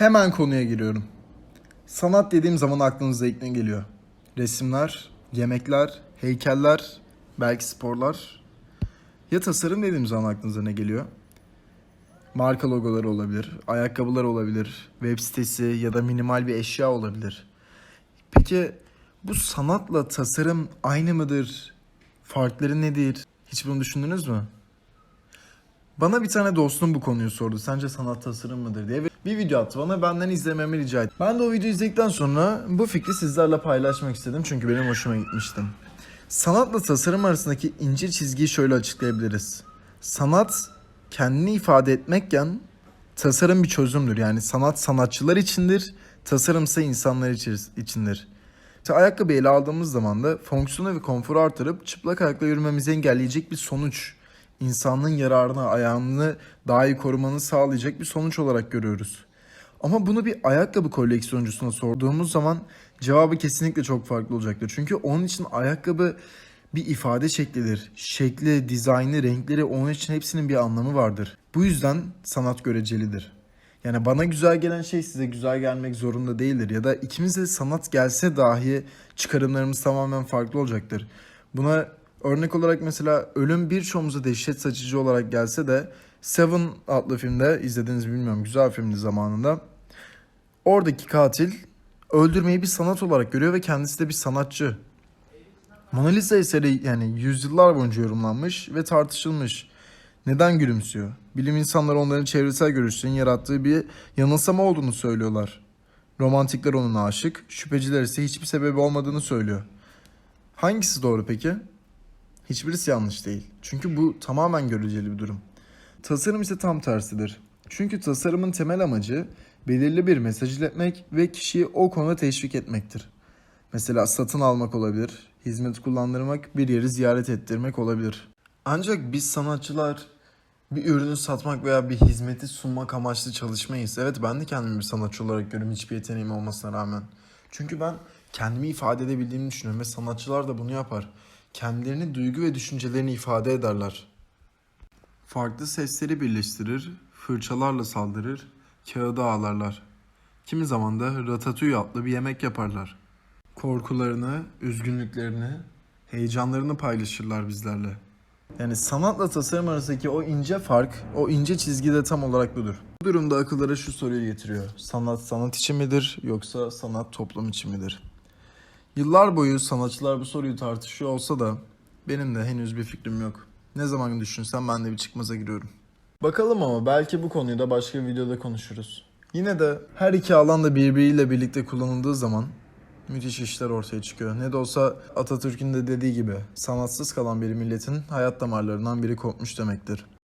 Hemen konuya giriyorum. Sanat dediğim zaman aklınıza ilk ne geliyor? Resimler, yemekler, heykeller, belki sporlar. Ya tasarım dediğim zaman aklınıza ne geliyor? Marka logoları olabilir, ayakkabılar olabilir, web sitesi ya da minimal bir eşya olabilir. Peki bu sanatla tasarım aynı mıdır? Farkları nedir? Hiç bunu düşündünüz mü? Bana bir tane dostum bu konuyu sordu. Sence sanat tasarım mıdır diye. Bir video attı bana benden izlememi rica etti. Ben de o videoyu izledikten sonra bu fikri sizlerle paylaşmak istedim. Çünkü benim hoşuma gitmişti. Sanatla tasarım arasındaki ince çizgiyi şöyle açıklayabiliriz. Sanat kendini ifade etmekken tasarım bir çözümdür. Yani sanat sanatçılar içindir, tasarımsa insanlar içindir. İşte ayakkabı ele aldığımız zaman da fonksiyonu ve konforu artırıp çıplak ayakla yürümemizi engelleyecek bir sonuç. İnsanlığın yararına, ayağını daha iyi korumanı sağlayacak bir sonuç olarak görüyoruz. Ama bunu bir ayakkabı koleksiyoncusuna sorduğumuz zaman cevabı kesinlikle çok farklı olacaktır. Çünkü onun için ayakkabı bir ifade şeklidir. Şekli, dizaynı, renkleri onun için hepsinin bir anlamı vardır. Bu yüzden sanat görecelidir. Yani bana güzel gelen şey size güzel gelmek zorunda değildir. Ya da ikimize sanat gelse dahi çıkarımlarımız tamamen farklı olacaktır. Buna örnek olarak mesela ölüm birçoğumuza dehşet saçıcı olarak gelse de Seven adlı filmde izlediğiniz bilmiyorum güzel filmdi zamanında. Oradaki katil öldürmeyi bir sanat olarak görüyor ve kendisi de bir sanatçı. Mona Lisa eseri yani yüzyıllar boyunca yorumlanmış ve tartışılmış. Neden gülümsüyor? Bilim insanları onların çevresel görüşlerin yarattığı bir yanılsama olduğunu söylüyorlar. Romantikler ona aşık, şüpheciler ise hiçbir sebebi olmadığını söylüyor. Hangisi doğru peki? Hiçbirisi yanlış değil. Çünkü bu tamamen göreceli bir durum. Tasarım ise tam tersidir. Çünkü tasarımın temel amacı belirli bir mesaj iletmek ve kişiyi o konuda teşvik etmektir. Mesela satın almak olabilir, hizmet kullandırmak, bir yeri ziyaret ettirmek olabilir. Ancak biz sanatçılar bir ürünü satmak veya bir hizmeti sunmak amaçlı çalışmayız. Evet ben de kendimi bir sanatçı olarak görüyorum hiçbir yeteneğim olmasına rağmen. Çünkü ben kendimi ifade edebildiğimi düşünüyorum ve sanatçılar da bunu yapar. Kendilerini duygu ve düşüncelerini ifade ederler. Farklı sesleri birleştirir, fırçalarla saldırır, kağıda ağlarlar. Kimi zaman da ratatouille adlı bir yemek yaparlar. Korkularını, üzgünlüklerini, heyecanlarını paylaşırlar bizlerle. Yani sanatla tasarım arasındaki o ince fark, o ince çizgi de tam olarak budur. Bu durumda akıllara şu soruyu getiriyor. Sanat sanat için midir yoksa sanat toplum için midir? Yıllar boyu sanatçılar bu soruyu tartışıyor olsa da benim de henüz bir fikrim yok. Ne zaman düşünsem ben de bir çıkmaza giriyorum. Bakalım ama belki bu konuyu da başka bir videoda konuşuruz. Yine de her iki alan da birbiriyle birlikte kullanıldığı zaman müthiş işler ortaya çıkıyor. Ne de olsa Atatürk'ün de dediği gibi sanatsız kalan bir milletin hayat damarlarından biri kopmuş demektir.